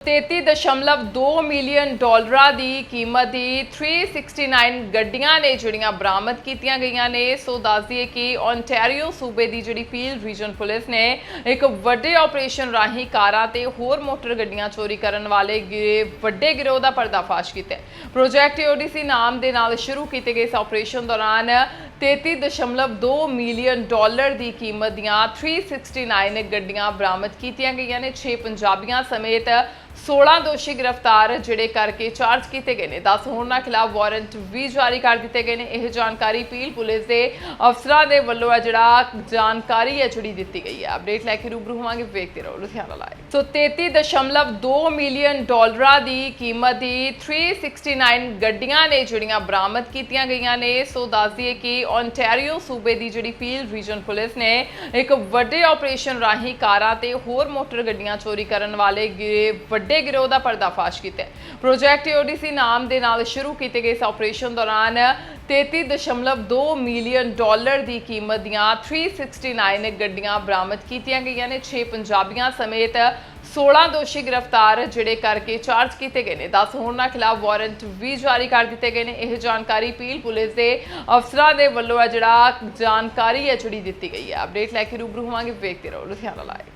33.2 million ਡਾਲਰਾਂ ਦੀ ਕੀਮਤ ਦੀ 369 ਗੱਡੀਆਂ ਨੇ ਜਿਹੜੀਆਂ ਬਰਾਮਦ ਕੀਤੀਆਂ ਗਈਆਂ ਨੇ ਸੋ ਦੱਸ ਦਈਏ ਕਿ ਓਨਟਾਰੀਓ ਸੂਬੇ ਦੀ ਜਿਹੜੀ ਫੀਲਡ ਰੀਜਨ ਪੁਲਿਸ ਨੇ ਇੱਕ ਵੱਡੇ ਆਪਰੇਸ਼ਨ ਰਾਹੀਂ ਕਾਰਾਂ ਤੇ ਹੋਰ ਮੋਟਰ ਗੱਡੀਆਂ ਚੋਰੀ ਕਰਨ ਵਾਲੇ ਗਿ- ਵੱਡੇ ਗਿਰੋਹ ਦਾ ਪਰਦਾਫਾਸ਼ ਕੀਤਾ ਹੈ। ਪ੍ਰੋਜੈਕਟ ਓਡੀਸੀ ਨਾਮ ਦੇ ਨਾਲ ਸ਼ੁਰੂ ਕੀਤੇ ਗਏ ਇਸ ਆਪਰੇਸ਼ਨ ਦੌਰਾਨ 33.2 ਮਿਲੀਅਨ ਡਾਲਰ ਦੀ ਕੀਮਤ ਦੀਆਂ 369 ਗੱਡੀਆਂ ਬਰਾਮਦ ਕੀਤੀਆਂ ਗਈਆਂ ਨੇ 6 ਪੰਜਾਬੀਆਂ ਸਮੇਤ 16 ਦੋਸ਼ੀ ਗ੍ਰਿਫਤਾਰ, ਜਿਹੜੇ ਕਰਕੇ ਚਾਰਜ ਕੀਤੇ ਗਏ ਨੇ। 10 ਹੋਰਨਾਂ ਖਿਲਾਫ ਵਾਰੰਟ ਵੀ ਜਾਰੀ ਕਰ ਦਿੱਤੇ ਗਏ ਨੇ। ਇਹ ਜਾਣਕਾਰੀ ਪੀਲ ਪੁਲਿਸ ਦੇ ਅਫਸਰਾਂ ਦੇ ਵੱਲੋਂ ਹੈ, ਜਿਹੜਾ ਜਾਣਕਾਰੀ ਹੈ ਜਿਹੜੀ ਦਿੱਤੀ ਗਈ ਹੈ। ਅਪਡੇਟ ਲੈ ਕੇ ਰੂਬਰੂ ਹੋਵਾਂਗੇ, ਵੇਖਦੇ ਰਹੋ ਲੁਧਿਆਣਾ ਲਾਈਵ ਸੋ 33.2 ਮਿਲੀਅਨ ਡਾਲਰਾਂ ਦੀ ਕੀਮਤ ਦੀ 369 ਗੱਡੀਆਂ ਨੇ, ਜਿਹੜੀਆਂ ਬਰਾਮਦ ਕੀਤੀਆਂ ਗਈਆਂ ਨੇ। ਸੋ ਦੱਸ ਦਈਏ ਕਿ ਓਨਟਾਰੀਓ ਸੂਬੇ ਦੀ ਜਿਹੜੀ ਫੀਲਡ ਰੀਜਨ ਪੁਲਿਸ ਨੇ, ਇੱਕ ਵੱਡੇ ਆਪਰੇਸ਼ਨ ਰਾਹੀਂ ਕਾਰਾਂ ਤੇ ਹੋਰ ਮੋਟਰ ਗੱਡੀਆਂ ਚੋਰੀ ਕਰਨ ਵਾਲੇ ਗਿ- ਵੱਡੇ ਗਿਰੋਹ ਦਾ ਪਰਦਾਫਾਸ਼ ਕੀਤਾ ਹੈ। ਪ੍ਰੋਜੈਕਟ ਓਡੀਸੀ ਨਾਮ ਦੇ ਨਾਲ ਸ਼ੁਰੂ ਕੀਤੇ ਗਏ ਇਸ ਆਪਰੇਸ਼ਨ ਦੌਰਾਨ 33.2 ਮਿਲੀਅਨ ਡਾਲਰ ਦੀ ਕੀਮਤ ਦੀਆਂ 369 ਗੱਡੀਆਂ ਬਰਾਮਦ ਕੀਤੀਆਂ ਗਈਆਂ ਨੇ। 6 ਪੰਜਾਬੀਆਂ ਸਮੇਤ 16 ਦੋਸ਼ੀ ਗ੍ਰਿਫਤਾਰ, ਜਿਹੜੇ ਕਰਕੇ ਚਾਰਜ ਕੀਤੇ ਗਏ ਨੇ। 10 ਹੋਰਨਾਂ ਖਿਲਾਫ ਵਾਰੰਟ ਵੀ ਜਾਰੀ ਕਰ ਦਿੱਤੇ ਗਏ ਨੇ। ਇਹ ਜਾਣਕਾਰੀ ਪੀਲ ਪੁਲਿਸ ਦੇ ਅਫਸਰਾਂ ਦੇ ਵੱਲੋਂ ਹੈ, ਜਿਹੜਾ ਜਾਣਕਾਰੀ ਹੈ ਜਿਹੜੀ ਦਿੱਤੀ ਗਈ ਹੈ। ਅਪਡੇਟ ਲੈ ਕੇ ਰੂਬਰੂ ਹੋਵਾਂਗੇ। ਵੇਖਦੇ ਰਹੋ ਲੁਧਿਆਣਾ ਲਾਈਵ